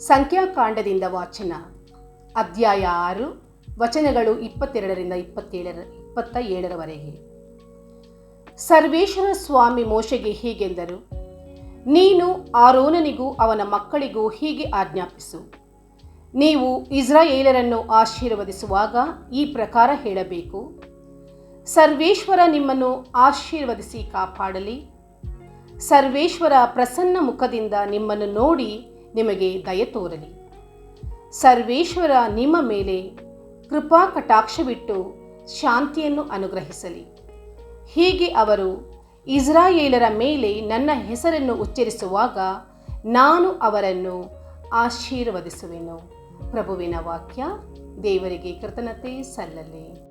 ಸಂಖ್ಯಾಕಾಂಡದಿಂದ ವಾಚನ. ಅಧ್ಯಾಯ ಆರು, ವಚನಗಳು ಇಪ್ಪತ್ತೆರಡರಿಂದ ಇಪ್ಪತ್ತೇಳರ ಇಪ್ಪತ್ತ ಏಳರವರೆಗೆ ಸರ್ವೇಶ್ವರ ಸ್ವಾಮಿ ಮೋಶೆಗೆ ಹೀಗೆಂದರು, ನೀನು ಆರೋನನಿಗೂ ಅವನ ಮಕ್ಕಳಿಗೂ ಹೀಗೆ ಆಜ್ಞಾಪಿಸು. ನೀವು ಇಸ್ರಾಯೇಲರನ್ನು ಆಶೀರ್ವದಿಸುವಾಗ ಈ ಪ್ರಕಾರ ಹೇಳಬೇಕು. ಸರ್ವೇಶ್ವರ ನಿಮ್ಮನ್ನು ಆಶೀರ್ವದಿಸಿ ಕಾಪಾಡಲಿ. ಸರ್ವೇಶ್ವರ ಪ್ರಸನ್ನ ಮುಖದಿಂದ ನಿಮ್ಮನ್ನು ನೋಡಿ ನಿಮಗೆ ದಯ ತೋರಲಿ. ಸರ್ವೇಶ್ವರ ನಿಮ್ಮ ಮೇಲೆ ಕೃಪಾ ಕಟಾಕ್ಷವಿಟ್ಟು ಶಾಂತಿಯನ್ನು ಅನುಗ್ರಹಿಸಲಿ. ಹೀಗೆ ಅವರು ಇಸ್ರಾಯೇಲರ ಮೇಲೆ ನನ್ನ ಹೆಸರನ್ನು ಉಚ್ಚರಿಸುವಾಗ ನಾನು ಅವರನ್ನು ಆಶೀರ್ವದಿಸುವೆನು. ಪ್ರಭುವಿನ ವಾಕ್ಯ ದೇವರಿಗೆ ಕೃತಜ್ಞತೆ ಸಲ್ಲಲಿ.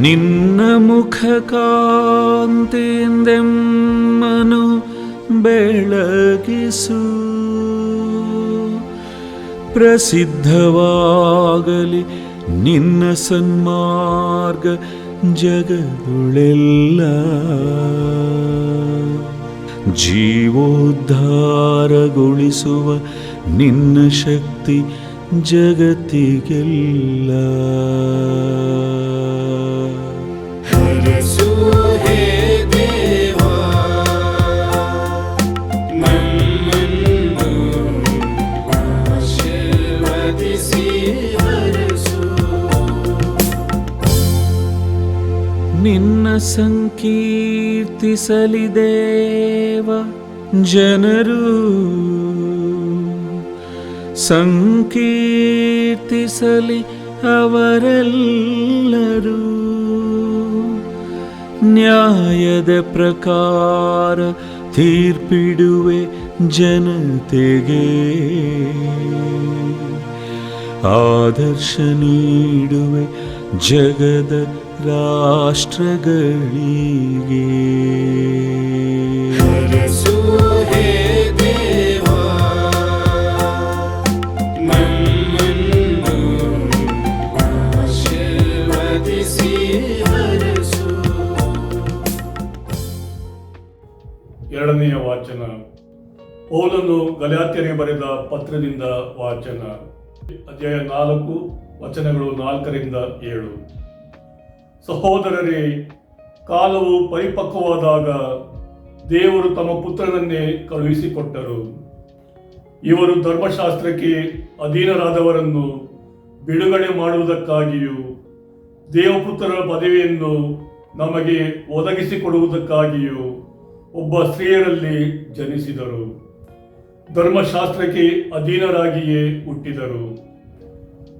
ನಿನ್ನ ಮುಖ ಕಾಂತಿಯಿಂದೆಮ್ಮನು ಬೆಳಗಿಸು. ಪ್ರಸಿದ್ಧವಾಗಲಿ ನಿನ್ನ ಸನ್ಮಾರ್ಗ ಜಗದುಳೆಲ್ಲ. ಜೀವೋದ್ಧಾರಗೊಳಿಸುವ ನಿನ್ನ ಶಕ್ತಿ ಜಗತ್ತಿಗೆಲ್ಲ. ಸಂಕೀರ್ತಿಸಲಿದೇವ ಜನರು. ಸಂಕೀರ್ತಿಸಲಿ ಅವರೆಲ್ಲರೂ. ನ್ಯಾಯದ ಪ್ರಕಾರ ತೀರ್ಪಿಡುವೆ ಜನತೆಗೆ. ಆದರ್ಶ ನೀಡುವೆ ಜಗದ ರಾಷ್ಟ್ರಗಳಿಗೆ. ಎರಡನೆಯ ವಾಚನ. ಪೌಲನು ಗಲಾತ್ಯರಿಗೆ ಬರೆದ ಪತ್ರದಿಂದ ವಾಚನ. ಅಧ್ಯಾಯ ನಾಲ್ಕು, ವಚನಗಳು ನಾಲ್ಕರಿಂದ ಏಳು. ಸಹೋದರರೇ, ಕಾಲವು ಪರಿಪಕ್ವವಾದಾಗ ದೇವರು ತಮ್ಮ ಪುತ್ರನನ್ನೇ ಕಳುಹಿಸಿಕೊಟ್ಟರು. ಇವರು ಧರ್ಮಶಾಸ್ತ್ರಕ್ಕೆ ಅಧೀನರಾದವರನ್ನು ಬಿಡುಗಡೆ ಮಾಡುವುದಕ್ಕಾಗಿಯೂ ದೇವಪುತ್ರರ ಪದವಿಯನ್ನು ನಮಗೆ ಒದಗಿಸಿಕೊಡುವುದಕ್ಕಾಗಿಯೂ ಒಬ್ಬ ಸ್ತ್ರೀಯರಲ್ಲಿ ಜನಿಸಿದರು. ಧರ್ಮಶಾಸ್ತ್ರಕ್ಕೆ ಅಧೀನರಾಗಿಯೇ ಹುಟ್ಟಿದರು.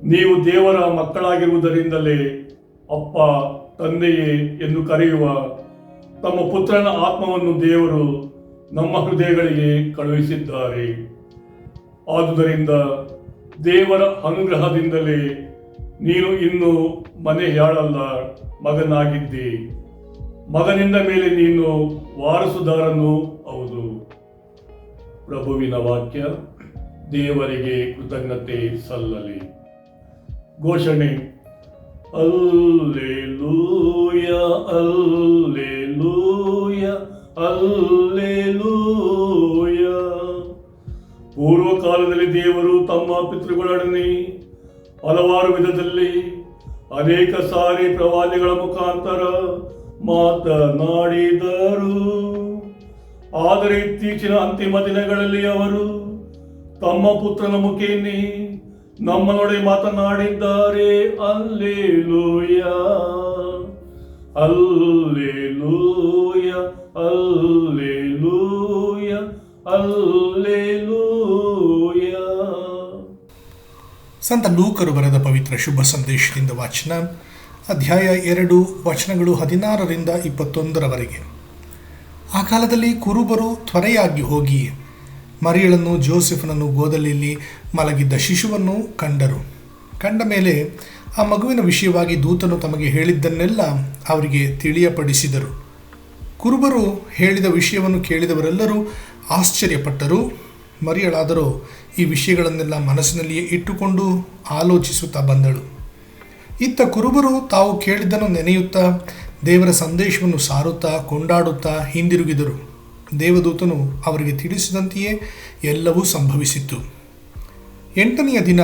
ನೀವು ದೇವರ ಮಕ್ಕಳಾಗಿರುವುದರಿಂದಲೇ ಅಪ್ಪ, ತಂದೆಯೇ ಎಂದು ಕರೆಯುವ ತಮ್ಮ ಪುತ್ರನ ಆತ್ಮವನ್ನು ದೇವರು ನಮ್ಮ ಹೃದಯಗಳಿಗೆ ಕಳುಹಿಸಿದ್ದಾರೆ. ಆದುದರಿಂದ ದೇವರ ಅನುಗ್ರಹದಿಂದಲೇ ನೀನು ಇನ್ನು ಮನೆಯಾಳಲ್ಲ ಮಗನಾಗಿದ್ದಿ. ಮಗನಿಂದ ಮೇಲೆ ನೀನು ವಾರಸುದಾರನೂ ಹೌದು. ಪ್ರಭುವಿನ ವಾಕ್ಯ, ದೇವರಿಗೆ ಕೃತಜ್ಞತೆ ಸಲ್ಲಲಿ. ಘೋಷಣೆ, ಅಲ್ಲೇಲೂಯ ಅಲ್ಲೇಲೂಯ ಅಲ್ಲೇಲೂಯ. ಪೂರ್ವ ಕಾಲದಲ್ಲಿ ದೇವರು ತಮ್ಮ ಪಿತೃಗಳೊಡನೆ ಹಲವಾರು ವಿಧದಲ್ಲಿ ಅನೇಕ ಸಾರಿ ಪ್ರವಾದಿಗಳ ಮುಖಾಂತರ ಮಾತನಾಡಿದರು. ಆದರೆ ಇತ್ತೀಚಿನ ಅಂತಿಮ ದಿನಗಳಲ್ಲಿ ಅವರು ತಮ್ಮ ಪುತ್ರನ ಮುಖೇನೆ ನಮ್ಮನೊಡೆ ಮಾತನಾಡಿದ್ದಾರೆ. ಅಲ್ಲೇಲೂಯ. ಅಲ್ಲೇಲೂಯ. ಅಲ್ಲೇಲೂಯ. ಅಲ್ಲೇಲೂಯ. ಸಂತ ಲೂಕರು ಬರೆದ ಪವಿತ್ರ ಶುಭ ಸಂದೇಶದಿಂದ ವಾಚನ ಅಧ್ಯಾಯ ಎರಡು, ವಚನಗಳು ಹದಿನಾರರಿಂದ ಇಪ್ಪತ್ತೊಂದರವರೆಗೆ. ಆ ಕಾಲದಲ್ಲಿ ಕುರುಬರು ತ್ವರೆಯಾಗಿ ಹೋಗಿ ಮರಿಯಳನ್ನು ಜೋಸೆಫನನ್ನು ಗೋದಲಿಯಲ್ಲಿ ಮಲಗಿದ್ದ ಶಿಶುವನ್ನು ಕಂಡರು. ಕಂಡ ಮೇಲೆ ಆ ಮಗುವಿನ ವಿಷಯವಾಗಿ ದೂತನು ತಮಗೆ ಹೇಳಿದ್ದನ್ನೆಲ್ಲ ಅವರಿಗೆ ತಿಳಿಯಪಡಿಸಿದರು. ಕುರುಬರು ಹೇಳಿದ ವಿಷಯವನ್ನು ಕೇಳಿದವರೆಲ್ಲರೂ ಆಶ್ಚರ್ಯಪಟ್ಟರು. ಮರಿಯಳಾದರೂ ಈ ವಿಷಯಗಳನ್ನೆಲ್ಲ ಮನಸ್ಸಿನಲ್ಲಿಯೇ ಇಟ್ಟುಕೊಂಡು ಆಲೋಚಿಸುತ್ತಾ ಬಂದಳು. ಇತ್ತ ಕುರುಬರು ತಾವು ಕೇಳಿದ್ದನ್ನು ನೆನೆಯುತ್ತಾ ದೇವರ ಸಂದೇಶವನ್ನು ಸಾರುತ್ತಾ ಕೊಂಡಾಡುತ್ತಾ ಹಿಂದಿರುಗಿದರು. ದೇವದೂತನು ಅವರಿಗೆ ತಿಳಿಸಿದಂತೆಯೇ ಎಲ್ಲವೂ ಸಂಭವಿಸಿತ್ತು. ಎಂಟನೆಯ ದಿನ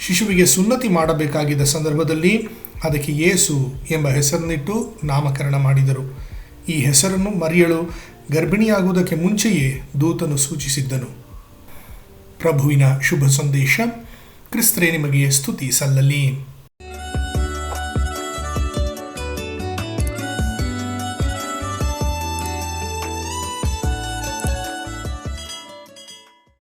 ಶಿಶುವಿಗೆ ಸುನ್ನತಿ ಮಾಡಬೇಕಾಗಿದ್ದ ಸಂದರ್ಭದಲ್ಲಿ ಅದಕ್ಕೆ ಯೇಸು ಎಂಬ ಹೆಸರನ್ನಿಟ್ಟು ನಾಮಕರಣ ಮಾಡಿದರು. ಈ ಹೆಸರನ್ನು ಮರಿಯಳು, ಗರ್ಭಿಣಿಯಾಗುವುದಕ್ಕೆ ಮುಂಚೆಯೇ ದೂತನು ಸೂಚಿಸಿದ್ದನು. ಪ್ರಭುವಿನ ಶುಭ ಸಂದೇಶ ಕ್ರಿಸ್ತರೇ ನಿಮಗೆ ಸ್ತುತಿ ಸಲ್ಲಲಿ.